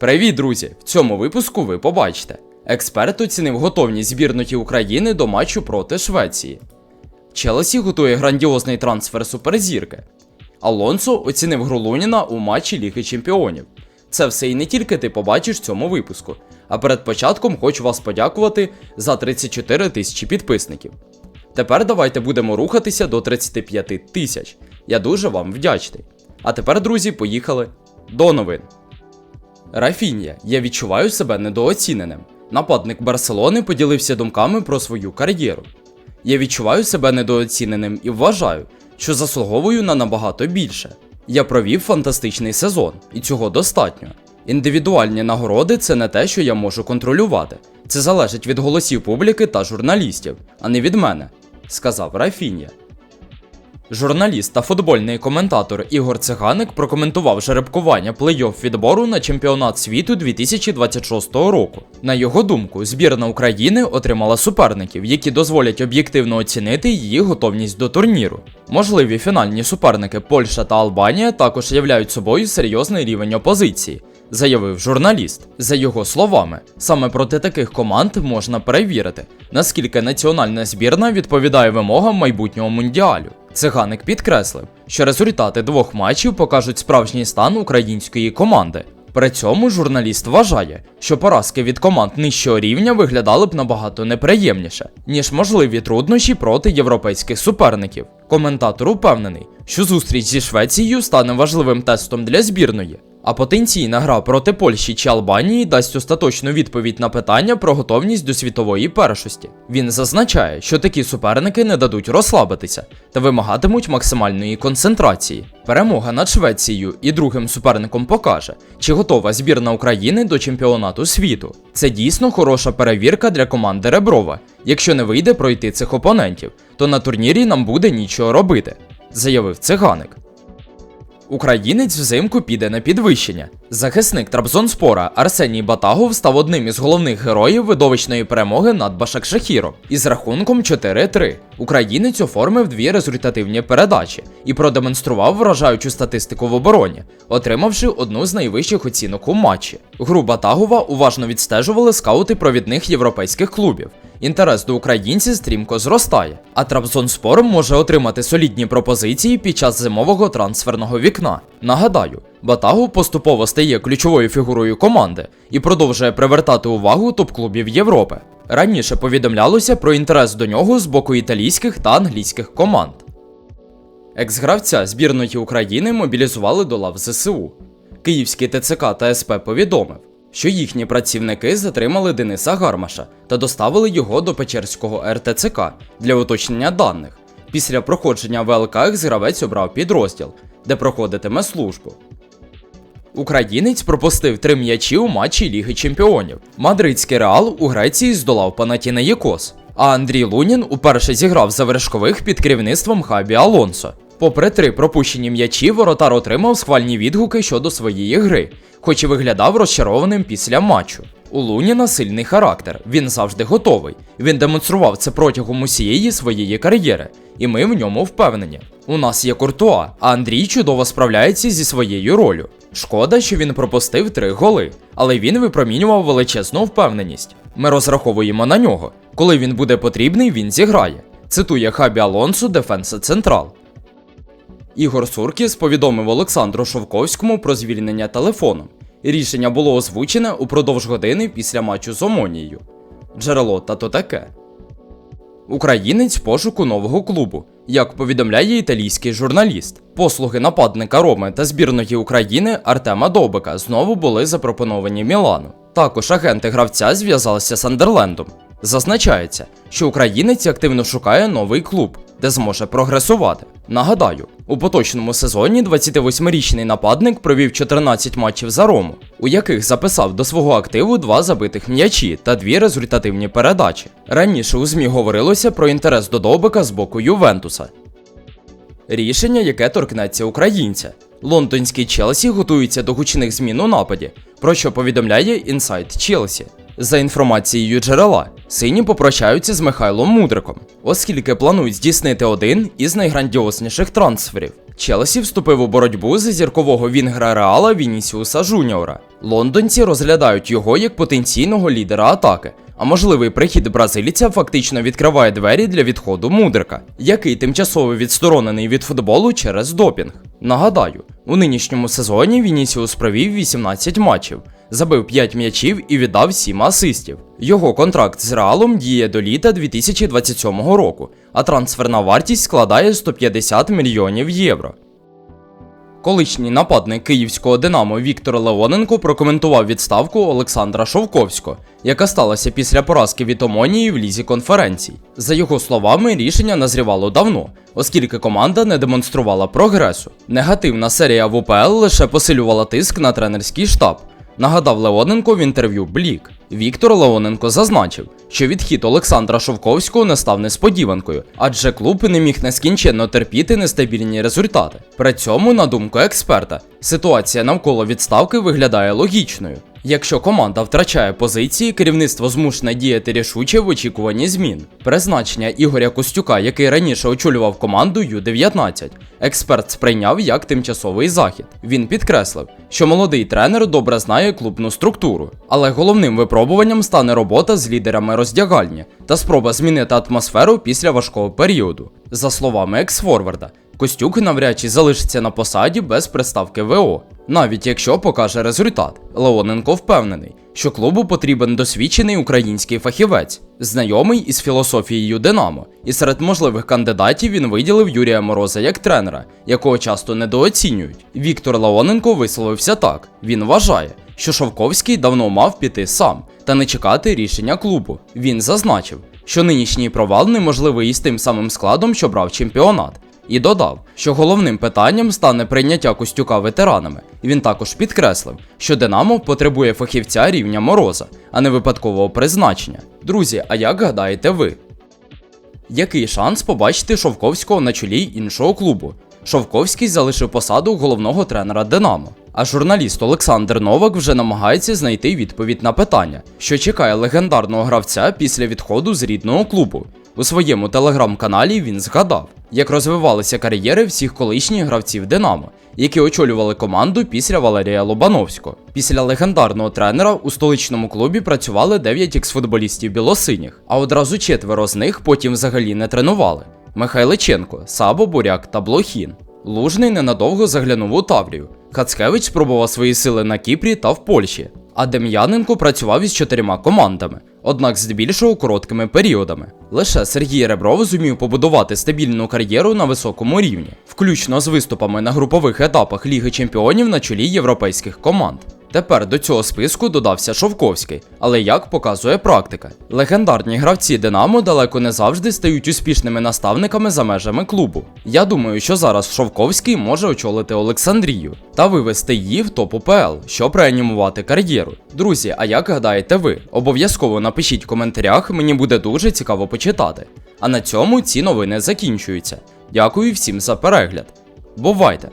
Привіт, друзі! В цьому випуску ви побачите. Експерт оцінив готовність збірної України до матчу проти Швеції. Челсі готує грандіозний трансфер суперзірки. Алонсо оцінив гру Луніна у матчі Ліги Чемпіонів. Це все і не тільки ти побачиш в цьому випуску. А перед початком хочу вас подякувати за 34 тисячі підписників. Тепер давайте будемо рухатися до 35 тисяч. Я дуже вам вдячний. А тепер, друзі, поїхали до новин. Рафінія, я відчуваю себе недооціненим. Нападник Барселони поділився думками про свою кар'єру. Я відчуваю себе недооціненим і вважаю, що заслуговую на набагато більше. Я провів фантастичний сезон, і цього достатньо. Індивідуальні нагороди це не те, що я можу контролювати. Це залежить від голосів публіки та журналістів, а не від мене, сказав Рафінія. Журналіст та футбольний коментатор Ігор Циганик прокоментував жеребкування плей-офф відбору на чемпіонат світу 2026 року. На його думку, збірна України отримала суперників, які дозволять об'єктивно оцінити її готовність до турніру. Можливі фінальні суперники Польща та Албанія також являють собою серйозний рівень опозиції. Заявив журналіст. За його словами, саме проти таких команд можна перевірити, наскільки національна збірна відповідає вимогам майбутнього мундіалю. Циганик підкреслив, що результати двох матчів покажуть справжній стан української команди. При цьому журналіст вважає, що поразки від команд нижчого рівня виглядали б набагато неприємніше, ніж можливі труднощі проти європейських суперників. Коментатор упевнений, що зустріч зі Швецією стане важливим тестом для збірної. А потенційна гра проти Польщі чи Албанії дасть остаточну відповідь на питання про готовність до світової першості. Він зазначає, що такі суперники не дадуть розслабитися та вимагатимуть максимальної концентрації. Перемога над Швецією і другим суперником покаже, чи готова збірна України до чемпіонату світу. Це дійсно хороша перевірка для команди Реброва. Якщо не вийде пройти цих опонентів, то на турнірі нам буде нічого робити, заявив циганик. Українець взимку піде на підвищення. Захисник Трабзонспора Арсеній Батагов став одним із головних героїв видовищної перемоги над Башакшахіром із рахунком 4-3. Українець оформив дві результативні передачі і продемонстрував вражаючу статистику в обороні, отримавши одну з найвищих оцінок у матчі. Гру Батагова уважно відстежували скаути провідних європейських клубів. Інтерес до українців стрімко зростає, а Трабзонспор може отримати солідні пропозиції під час зимового трансферного вікна. Нагадаю, Батагов поступово стає ключовою фігурою команди і продовжує привертати увагу топ-клубів Європи. Раніше повідомлялося про інтерес до нього з боку італійських та англійських команд. Екс-гравця збірної України мобілізували до лав ЗСУ. Київський ТЦК та СП повідомив, що їхні працівники затримали Дениса Гармаша та доставили його до Печерського РТЦК для уточнення даних. Після проходження ВЛК екс-гравець обрав підрозділ, де проходитиме службу. Українець пропустив три м'ячі у матчі Ліги Чемпіонів. Мадридський реал у Греції здолав Панатінаєкос, а Андрій Лунін уперше зіграв за вершкових під керівництвом Хабі Алонсо. Попри три пропущені м'ячі, воротар отримав схвальні відгуки щодо своєї гри, хоч і виглядав розчарованим після матчу. У Луніна сильний характер, він завжди готовий. Він демонстрував це протягом усієї своєї кар'єри, і ми в ньому впевнені. У нас є Куртуа, а Андрій чудово справляється зі своєю ролью. Шкода, що він пропустив три голи, але він випромінював величезну впевненість. Ми розраховуємо на нього. Коли він буде потрібний, він зіграє. Цитує Хабі Алонсо Дефенса Централ. Ігор Суркіс повідомив Олександру Шовковському про звільнення телефоном. Рішення було озвучене упродовж години після матчу з Омонією. Джерело та то таке. Українець пошуку нового клубу. Як повідомляє італійський журналіст, послуги нападника Роми та збірної України Артема Довбика знову були запропоновані Мілану. Також агенти гравця зв'язалися з Андерлендом. Зазначається, що українець активно шукає новий клуб, де зможе прогресувати. Нагадаю, у поточному сезоні 28-річний нападник провів 14 матчів за Рому, у яких записав до свого активу два забитих м'ячі та дві результативні передачі. Раніше у ЗМІ говорилося про інтерес до Довбика з боку Ювентуса. Рішення, яке торкнеться українця. Лондонський Челсі готується до гучних змін у нападі, про що повідомляє Інсайт Челсі. За інформацією джерела, сині попрощаються з Михайлом Мудриком, оскільки планують здійснити один із найграндіозніших трансферів. Челсі вступив у боротьбу за зіркового вінгра Реала Вінісіуса Жуніора. Лондонці розглядають його як потенційного лідера атаки, а можливий прихід бразильця фактично відкриває двері для відходу Мудрика, який тимчасово відсторонений від футболу через допінг. Нагадаю, у нинішньому сезоні Вінісіус провів 18 матчів, забив 5 м'ячів і віддав 7 асистів. Його контракт з Реалом діє до літа 2027 року, а трансферна вартість складає 150 мільйонів євро. Колишній нападник київського Динамо Віктор Леоненко прокоментував відставку Олександра Шовковського, яка сталася після поразки від Омонії в лізі конференцій. За його словами, рішення назрівало давно, оскільки команда не демонструвала прогресу. Негативна серія в УПЛ лише посилювала тиск на тренерський штаб. Нагадав Леоненко в інтерв'ю Блік. Віктор Леоненко зазначив, що відхід Олександра Шовковського не став несподіванкою, адже клуб не міг нескінченно терпіти нестабільні результати. При цьому, на думку експерта, ситуація навколо відставки виглядає логічною. Якщо команда втрачає позиції, керівництво змушене діяти рішуче в очікуванні змін. Призначення Ігоря Костюка, який раніше очолював команду Ю-19, експерт сприйняв як тимчасовий захід. Він підкреслив, що молодий тренер добре знає клубну структуру, але головним випробуванням стане робота з лідерами роздягальні та спроба змінити атмосферу після важкого періоду. За словами екс-форварда, Костюк навряд чи залишиться на посаді без приставки ВО, навіть якщо покаже результат. Леоненко впевнений, що клубу потрібен досвідчений український фахівець, знайомий із філософією Динамо, і серед можливих кандидатів він виділив Юрія Мороза як тренера, якого часто недооцінюють. Віктор Леоненко висловився так: він вважає, що Шовковський давно мав піти сам та не чекати рішення клубу. Він зазначив, що нинішній провал неможливий із тим самим складом, що брав чемпіонат. І додав, що головним питанням стане прийняття Костюка ветеранами. Він також підкреслив, що Динамо потребує фахівця рівня Мороза, а не випадкового призначення. Друзі, а як гадаєте ви? Який шанс побачити Шовковського на чолі іншого клубу? Шовковський залишив посаду головного тренера Динамо. А журналіст Олександр Новак вже намагається знайти відповідь на питання, що чекає легендарного гравця після відходу з рідного клубу. У своєму телеграм-каналі він згадав, як розвивалися кар'єри всіх колишніх гравців Динамо, які очолювали команду після Валерія Лобановського. Після легендарного тренера у столичному клубі працювали 9 ексфутболістів білосиніх, а одразу четверо з них потім взагалі не тренували: Михайличенко, Сабо, Буряк та Блохін. Лужний ненадовго заглянув у Таврію. Хацкевич спробував свої сили на Кіпрі та в Польщі. А Дем'яненко працював із чотирма командами, однак здебільшого короткими періодами. Лише Сергій Ребров зумів побудувати стабільну кар'єру на високому рівні, включно з виступами на групових етапах Ліги Чемпіонів на чолі європейських команд. Тепер до цього списку додався Шовковський, але як показує практика, легендарні гравці Динамо далеко не завжди стають успішними наставниками за межами клубу. Я думаю, що зараз Шовковський може очолити Олександрію та вивести її в топ УПЛ, щоб реанімувати кар'єру. Друзі, а як гадаєте ви? Обов'язково напишіть в коментарях, мені буде дуже цікаво почитати. А на цьому ці новини закінчуються. Дякую всім за перегляд. Бувайте!